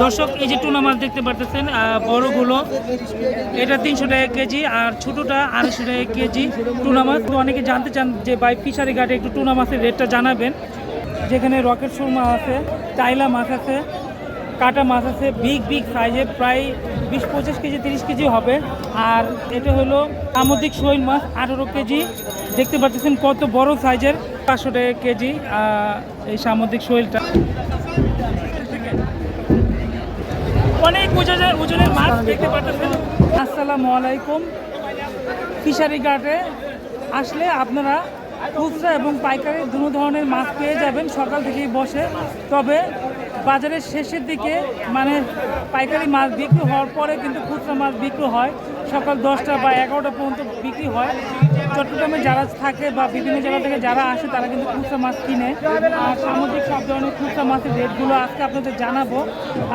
দর্শক, এই যে টুনা মাছ দেখতে পারতেছেন বড়গুলো। এটা তিনশো টাকা কেজি, আর ছোটোটা আড়াইশো টাকা কেজি টুনা মাছ। তো অনেকে জানতে চান যে বাই ফিশারি ঘাটে একটু টুনা মাছের রেটটা জানাবেন। যেখানে রকেট সুরমা আছে, টাইলা মাছ আছে, কাটা মাছ আছে, বিগ বিগ সাইজে প্রায় বিশ, পঁচিশ কেজি, তিরিশ কেজি হবে। আর এটা হলো সামুদ্রিক শৈল মাছ, আঠেরো কেজি। দেখতে পাচ্ছেন কত বড় সাইজের, পাঁচশো টাকা কেজি এই সামুদ্রিক শৈলটা আসসালামু আলাইকুম। ফিশারি ঘাটে আসলে আপনারা খুচরা এবং পাইকারি দু ধরনের মাছ পেয়ে যাবেন। সকাল থেকেই বসে। তবে বাজারের শেষের দিকে মানে পাইকারি মাছ বিক্রি হওয়ার পরে কিন্তু খুচরা মাছ বিক্রি হয়। সকাল দশটা বা এগারোটা পর্যন্ত বিক্রি হয়। চট্টগ্রামে যারা থাকে বা বিভিন্ন জায়গা থেকে যারা আসে, তারা কিন্তু খুচরা মাছ কিনে। আর সামুদ্রিক সব ধরনের খুচরা মাছের রেটগুলো আজকে আপনাদের জানাব।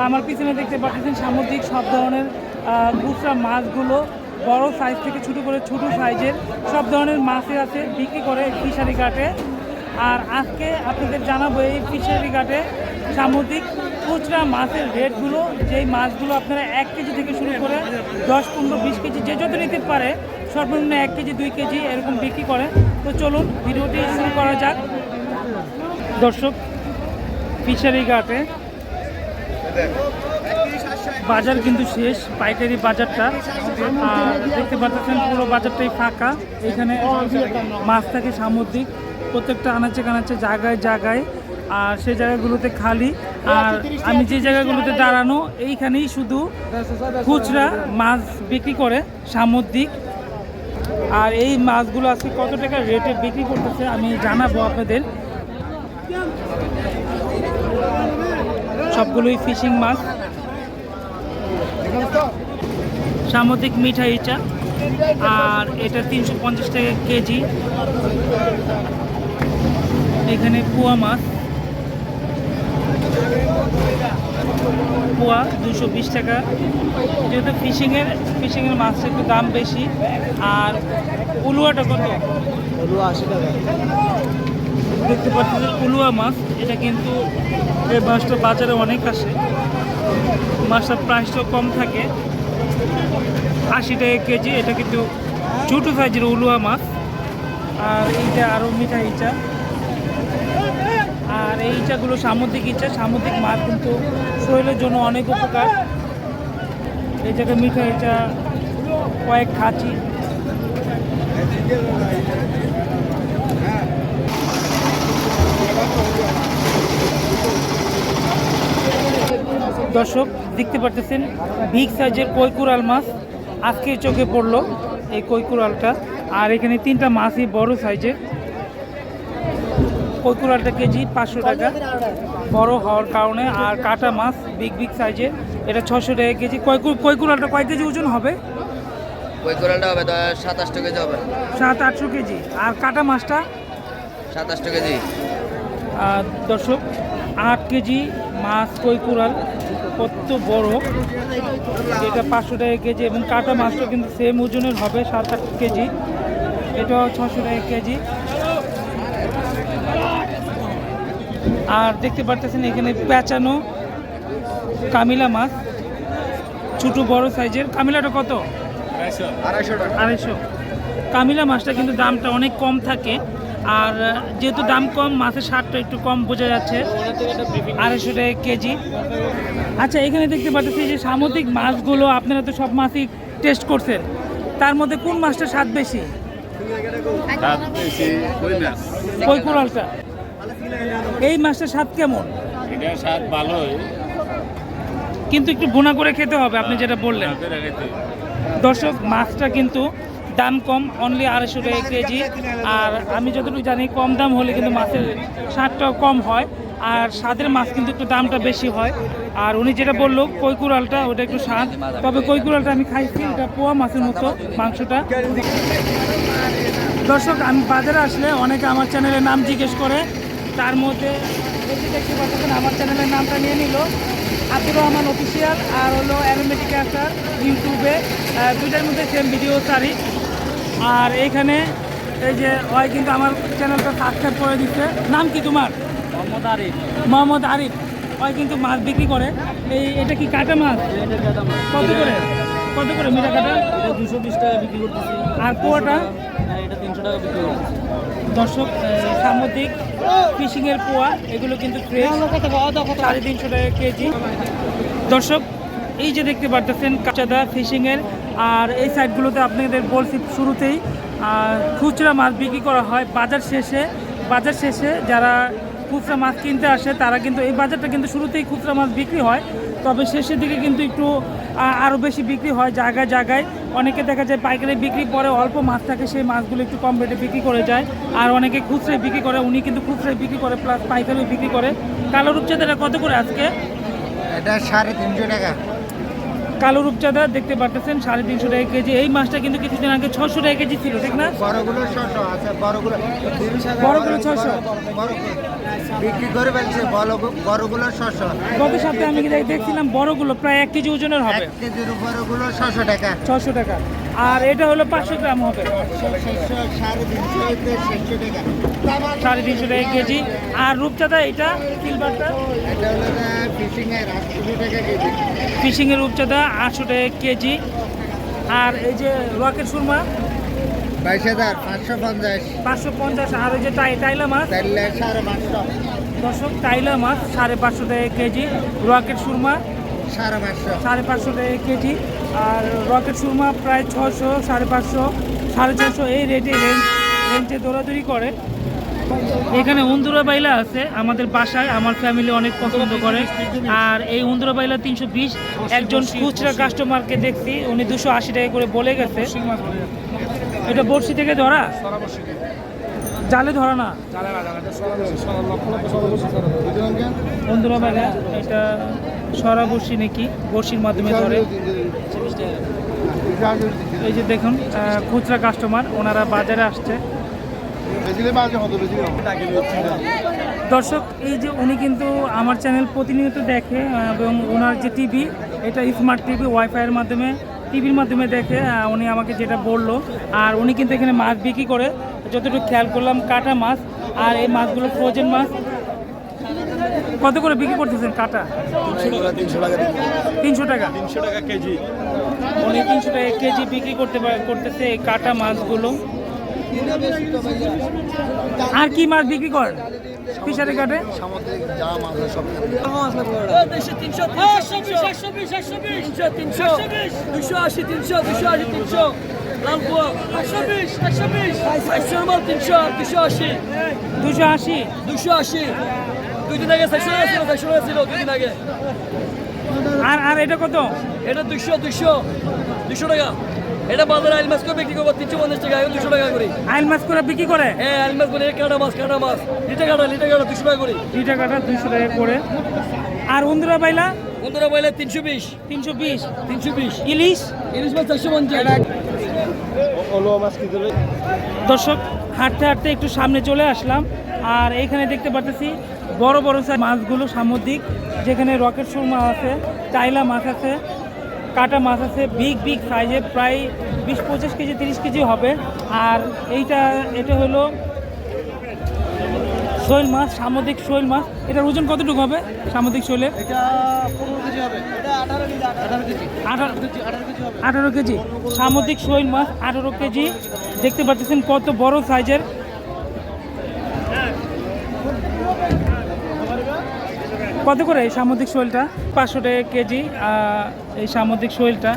আমার পিছনে দেখতে পাচ্ছেন সামুদ্রিক সব ধরনের খুচরা মাছগুলো। বড় সাইজ থেকে ছোটো করে ছোট সাইজের সব ধরনের মাছই আছে, বিক্রি করে ফিশারি ঘাটে। আর আজকে আপনাদের জানাব এই ফিশারি ঘাটে সামুদ্রিক খুচরা মাছের রেটগুলো। যেই মাছগুলো আপনারা এক কেজি থেকে শুরু করে দশ, পনেরো, বিশ কেজি যে যত নিতে পারে সর্বনিম্ন এক কেজি, দুই কেজি এরকম বিক্রি করে। তো চলুন, ভিডিওটি শুরু করা যাক। দর্শক, ফিশারি ঘাটে বাজার কিন্তু শেষ, পাইকারি বাজারটা। আর দেখতে পাচ্ছেন, পুরো বাজারটাই ফাঁকা। এখানে মাছ থাকে সামুদ্রিক, প্রত্যেকটা আনাচে কানাচে, জায়গায় জায়গায়। আর সেই জায়গাগুলোতে খালি। আর আমি যে জায়গাগুলোতে দাঁড়ানো, এইখানেই শুধু খুচরা মাছ বিক্রি করে, সামুদ্রিক। আর এই মাছগুলো আজকে কত টাকা রেটে বিক্রি করতেছে আমি জানাব আপনাদের। সবগুলোই ফিশিং মাছ। সামুদ্রিক মিঠাই চা আর এটা তিনশো পঞ্চাশ টাকা কেজি। এখানে পোয়া মাছ। পোয়া দুশো বিশ টাকা। যেহেতু ফিশিংয়ের ফিশিংয়ের মাছটা একটু দাম বেশি। আর উলুয়াটা কত? হলো আশি টাকা। দেখতে পাচ্ছেন উলুয়া মাছ এটা কিন্তু এই মাছটা বাজারে অনেক আসে। মাছটার প্রাইসটাও কম থাকে। আশি টাকা কেজি এটা কিন্তু ছোটো সাইজের উলুয়া মাছ। আর এইটা আরও মিঠা ইচা আর এই ইচাগুলো সামুদ্রিক ইচা সামুদ্রিক মাছ কিন্তু শরীরের জন্য অনেক উপকার। এই জায়গায় মিঠা ইচা কয়েক খাঁচি। দর্শক, দেখতে পারতেছেন বিগ সাইজের কৈকুরাল মাছ আজকে চোখে পড়ল এই কৈকুরালটা। আর এখানে তিনটা মাছই বড় সাইজের কৈকুরালটা কেজি পাঁচশো টাকা। বড় হওয়ার কারণে আর কাটা মাছ বিগ বিগ সাইজের এটা ছশো টাকা কেজি। কৈকুর কৈকুরালটা কয় কেজি ওজন হবে? ওই কোরালটা হবে সাতাশ কেজি হবে। সাত আটশো কেজি। আর কাটা মাছটা? সাতাশ কেজি। আর দর্শক আট কেজি মাছ কৈকুরাল কত বড়? এটা পাঁচশো টাকা কেজি এবং কাটা মাছটা কিন্তু সেম ওজনের হবে সাত আট কেজি। এটাও ছশো টাকা কেজি। আর দেখতে পারতেছেন এখানে পেঁচানো কামিলা মাছ ছোটো বড় সাইজের। কামিলাটা কত? আড়াইশো। কামিলা মাছটা কিন্তু দামটা অনেক কম থাকে। আর যেহেতু দাম কম মাছের স্বাদটা একটু কম বোঝা যাচ্ছে। আড়াইশো টাকা কেজি। আচ্ছা এখানে দেখতে পাচ্ছি যে সামুদ্রিক মাছগুলো আপনারা তো সব মাছই টেস্ট করছেন। তার মধ্যে কোন মাছটা স্বাদ বেশি? কই কোরালটা এই মাছটার স্বাদ কেমন? এটা স্বাদ ভালোই। কিন্তু একটু বোনা করে খেতে হবে আপনি যেটা বললেন। দর্শক মাছটা কিন্তু দাম কম অনলি আড়াইশো টাকা কেজি। আর আমি যতটুকু জানি কম দাম হলে কিন্তু মাছের স্বাদটাও কম হয়। আর স্বাদের মাছ কিন্তু একটু দামটা বেশি হয়। আর উনি যেটা বলল কৈকুরালটা ওটা একটু স্বাদ। তবে কৈকুরালটা আমি খাইছি এটা পোয়া মাছের মতো মাংসটা। দর্শক আমি বাজারে আসলে অনেকে আমার চ্যানেলের নাম জিজ্ঞেস করে তার মধ্যে যে দেখতে পাচ্ছেন আমার চ্যানেলের নামটা নিয়ে নিল। আব্দুর রহমান অফিসিয়াল আর হলো অ্যারোমেটিক অ্যাসার ইউটিউবে দুইটার মধ্যে সেম ভিডিও সারি আর এইখানে এই যে হয় কিন্তু আমার চ্যানেলটা সাবস্ক্রাইব করে দিচ্ছে নাম কি তোমার? মোহাম্মদ আরিফ। মোহাম্মদ আরিফ। ওই কিন্তু মাছ বিক্রি করে। এই এটা কি কাটা মাছ? কত করে? কত করে মিঠা কাটা? দুশো বিশ টাকা বিক্রি করতেছি। আর আর এটা তিনশো টাকা বিক্রি করতেছি। দর্শক সামুদ্রিক ফিশিংয়ের পোয়া, এগুলো কিন্তু সাড়ে তিনশো টাকা কেজি। দর্শক, এই যে দেখতে পারতেছেন কাঁচাদা ফিশিংয়ের, আর এই সাইডগুলোতে আপনাদের বলছি শুরুতেই খুচরা মাছ বিক্রি করা হয় বাজার শেষে। বাজার শেষে যারা খুচরা মাছ কিনতে আসে, তারা কিন্তু এই বাজারটা কিন্তু শুরুতেই খুচরা মাছ বিক্রি হয়। তবে শেষের দিকে কিন্তু একটু আরও বেশি বিক্রি হয় জায়গায় জায়গায়। অনেকে দেখা যায় পাইকারি বিক্রি পরে অল্প মাছ থাকে, সেই মাছগুলো একটু কম রেটে বিক্রি করে যায়। আর অনেকে খুচরায় বিক্রি করে, উনি কিন্তু খুচরায় বিক্রি করে প্লাস পাইকারিও বিক্রি করে। কালো রূপচাঁদাটা কত করে আজকে? এটা সাড়ে তিনশো টাকা। কালো রূপচাঁদা দেখতে পারতেছেন সাড়ে তিনশো টাকা কেজি। এই মাছটা কিন্তু কিছুদিন আগে ছশো টাকা কেজি ছিল ঠিক না? বড়গুলো ছশো আছে বড়গুলো বড়গুলো ছশো। বড়গুলো বিক্রি করে ফেলছে বড়গুলো ছশো। গত সপ্তাহে আমি দেখ- দেখছিলাম বড়গুলো প্রায় এক কেজি ওজনের হবে। এক কেজির বড়গুলো ছশো টাকা। ছশো টাকা। আর এটা হলো পাঁচশো গ্রাম হবে। সাড়ে তিনশো টাকা কেজি। আর রূপচাঁদা, এটা সিলভারটা ফিশিংয়ের রূপচাঁদা, আটশো টাকা কেজি। আর এই যে রকেট সুরমা? বাইশ হাজার পাঁচশো পঞ্চাশ। পাঁচশো পঞ্চাশ আর ওই যে টাই টাইলা মাছ? সাড়ে পাঁচশো দর্শক টাইলা মাছ, সাড়ে পাঁচশো টাকা কেজি। রকেট সুরমা? সাড়ে পাঁচশো সাড়ে পাঁচশো টাকা কেজি। আর রকেট সুরমা প্রায় ছশো সাড়ে পাঁচশো সাড়ে ছশো এই রেটে রেঞ্জ রেঞ্জে দৌড়াদৌড়ি করে। এখানে উন্দুরা বাইলা আছে আমাদের বাসায় আমার ফ্যামিলি অনেক পছন্দ করে। আর এই উন্দুরা বাইলা তিনশো বিশ একজন খুচরা কাস্টমারকে দেখছি উনি দুশো আশি টাকা করে বলে গেছে। এটা বড়শি থেকে ধরা? জালে ধরা না? বন্ধুরা বাইলা এটা সরা বড়শি নাকি বড়শির মাধ্যমে ধরে? এই যে দেখুন খুচরা কাস্টমার ওনারা বাজারে আসছে। দর্শক এই যে উনি কিন্তু আমার চ্যানেল প্রতিনিয়ত দেখে এবং ওনার যে টিভি এটা স্মার্ট টিভি ওয়াইফাইয়ের মাধ্যমে টিভির মাধ্যমে দেখে উনি আমাকে যেটা বলল। আর উনি কিন্তু এখানে মাছ বিক্রি করে। যতটুকু খেয়াল করলাম কাটা মাছ আর এই মাছগুলো ফ্রোজেন মাছ। কত করে বিক্রি করতেছেন কাটা? তিনশো টাকা তিনশো টাকা কেজি। উনি তিনশো টাকা কেজি বিক্রি করতে পারে করতেছে এই কাটা মাছগুলো। আর কি মাছ বিক্রি করেন ফিশারি কাটে? তিনশো তিনশো তিনশো তিনশো তিনশো দুশো আশি তিনশো দুশো আশি তিনশো। তিনশো দুশো আশি? দুশো আশি। দুই দিন আগে টাকা ছিল টাকা ছিল দুই দিন আগে। আর আর এটা কত? এটা দুশো দুশো দুশো টাকা। এটা বাজারে আইল মাছ করে বিক্রি করব তিনশো পঞ্চাশ টাকা এখন দুশো টাকা করি। আইল মাছ করে বিক্রি করে? হ্যাঁ আইল মাছ করে কাটা মাছ কাটা মাছ লিটে কাটা লিটে কাটা দুশো টাকা করি। দুইটা কাটা দুইশো টাকা করে। আর উন্দরা বাইলা বন্ধুরা বলে তিনশো বিশ। তিনশো বিশ। তিনশো বিশ। ইলিশ? ইলিশ মাছ চারশো পঞ্চাশ। দর্শক হাঁটতে হাঁটতে একটু সামনে চলে আসলাম। আর এখানে দেখতে পাচ্ছি বড় বড় সাইজ মাছগুলো সামুদ্রিক যেখানে রকেট সুরমা আছে টাইলা মাছ আছে কাটা মাছ আছে বিগ বিগ সাইজে প্রায় বিশ পঁচিশ কেজি তিরিশ কেজি হবে। আর এইটা এটা হলো শৈল মাছ সামুদ্রিক শৈল মাছ। এটার ওজন কতটুকু হবে সামুদ্রিক শৈলের? আঠারো আঠারো কেজি। সামুদ্রিক শৈল মাছ আঠারো কেজি। দেখতে পাচ্ছেন কত বড় সাইজের কত করে এই সামুদ্রিক শৈলটা? পাঁচশো টাকা কেজি এই সামুদ্রিক শৈলটা।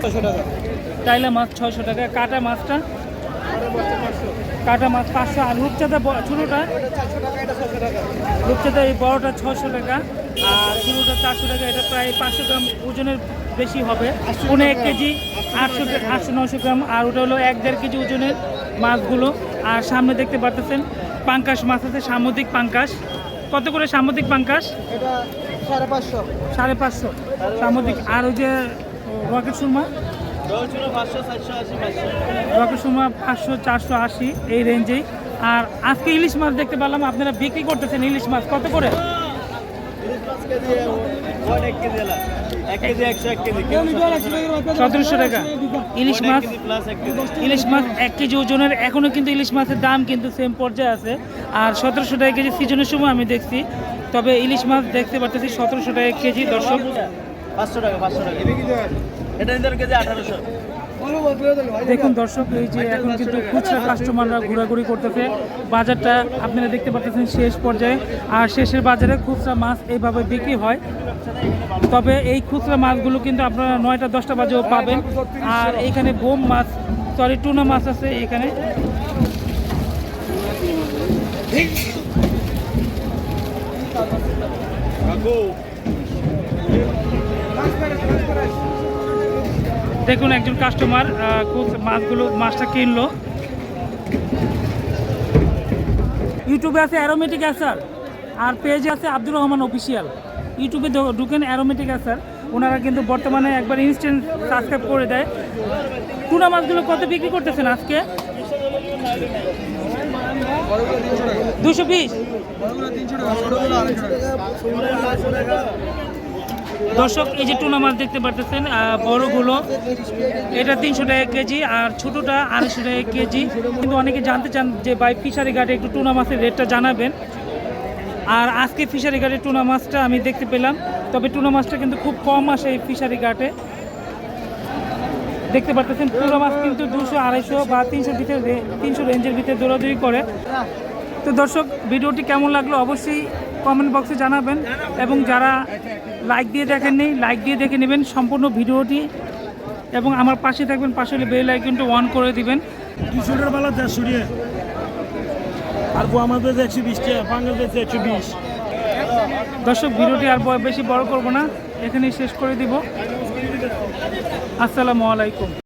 টাইলা মাছ ছয়শো টাকা। কাটা মাছটা? কাটা মাছ পাঁচশো। আর রূপচাঁদা ছোটোটা রূপচাঁদা এই বড়টা ছশো টাকা। আর ছোটোটা চারশো টাকা। এটা প্রায় পাঁচশো গ্রাম ওজনের বেশি হবে। পনেরো এক কেজি আটশো আটশো নশো গ্রাম। আর ওটা হলো এক দেড় কেজি ওজনের মাছগুলো। আর সামনে দেখতে পারতেছেন পাঙ্কাশ মাছ আছে সামুদ্রিক পাঙ্কাশ। কত করে সামুদ্রিক পাঙ্কাশ? পাঁচশো সাড়ে পাঁচশো। সামুদ্রিক। আর ওই যে রকেট সুরমা? রকেট সুরমা পাঁচশো চারশো আশি এই রেঞ্জেই আর আজকে ইলিশ মাছ দেখতে পেলাম আপনারা বিক্রি করতেছেন ইলিশ মাছ। কত করে? সতেরোশো টাকা। ইলিশ মাছ ইলিশ মাছ এক কেজি ওজনের এখনও কিন্তু ইলিশ মাছের দাম কিন্তু সেম পর্যায়ে আছে। আর সতেরোশো টাকা কেজি সিজনের সময় আমি দেখছি তবে ইলিশ মাছ দেখতে পাচ্ছি সতেরোশো টাকা কেজি দর্শক। পাঁচশো টাকা পাঁচশো টাকা। এটা কেজি আঠারোশো। দেখুন দর্শক এই যে এখন কিন্তু খুচরা কাস্টমাররা ঘোরাঘুরি করতেছে। বাজারটা আপনারা দেখতে পাচ্ছেন শেষ পর্যায়ে। আর শেষের বাজারে খুচরা মাছ এইভাবে বিক্রি হয়। তবে এই খুচরা মাছগুলো কিন্তু আপনারা নয়টা, দশটা বাজেও পাবেন। আর এখানে বোম মাছ সরি টুনা মাছ আছে এখানে। দেখুন একজন কাস্টমার মাছগুলো, মাছটা কিনলো। ইউটিউবে আছে অ্যারোমেটিক অ্যাসার আর পেজে আছে আব্দুর রহমান অফিসিয়াল ইউটিউবে ঢুকেন অ্যারোমেটিক অ্যাসার ওনারা কিন্তু বর্তমানে একবার ইনস্ট্যান্ট সাবস্ক্রাইব করে দেয়। টুনা মাছগুলো কত বিক্রি করতেছেন আজকে? দুশো বিশ। দর্শক, এই যে টুনা মাছ দেখতে পারতেছেন বড়গুলো। এটা তিনশো টাকা কেজি, আর ছোটোটা আড়াইশো টাকা কেজি। কিন্তু অনেকে জানতে চান যে বাই ফিশারি ঘাটে একটু টুনা মাছের রেটটা জানাবেন। আর আজকে ফিশারি ঘাটে টুনা মাছটা আমি দেখতে পেলাম। তবে টুনা মাছটা কিন্তু খুব কম আসে এই ফিশারি ঘাটে। দেখতে পারতেছেন, টুনা মাছ কিন্তু দুশো আড়াইশো বা তিনশোর ভিতরে তিনশো রেঞ্জের ভিতরে দৌড়াদৌড়ি করে। তো দর্শক, ভিডিওটি কেমন লাগল অবশ্যই কমেন্ট বক্সে জানাবেন এবং যারা লাইক দিয়ে দেখেননি লাইক দিয়ে দেখে নেবেন সম্পূর্ণ ভিডিওটি এবং আমার পাশে থাকবেন, পাশে বেল আইকনটা অন করে দিবেন। দুশো টাকা বেলা দেড়শো আর আমাদের একশো বিশ টাকা একশো বিশ। দর্শক, ভিডিওটি আর বেশি বড় করব না। এখানেই শেষ করে দিব। আসসালামু আলাইকুম।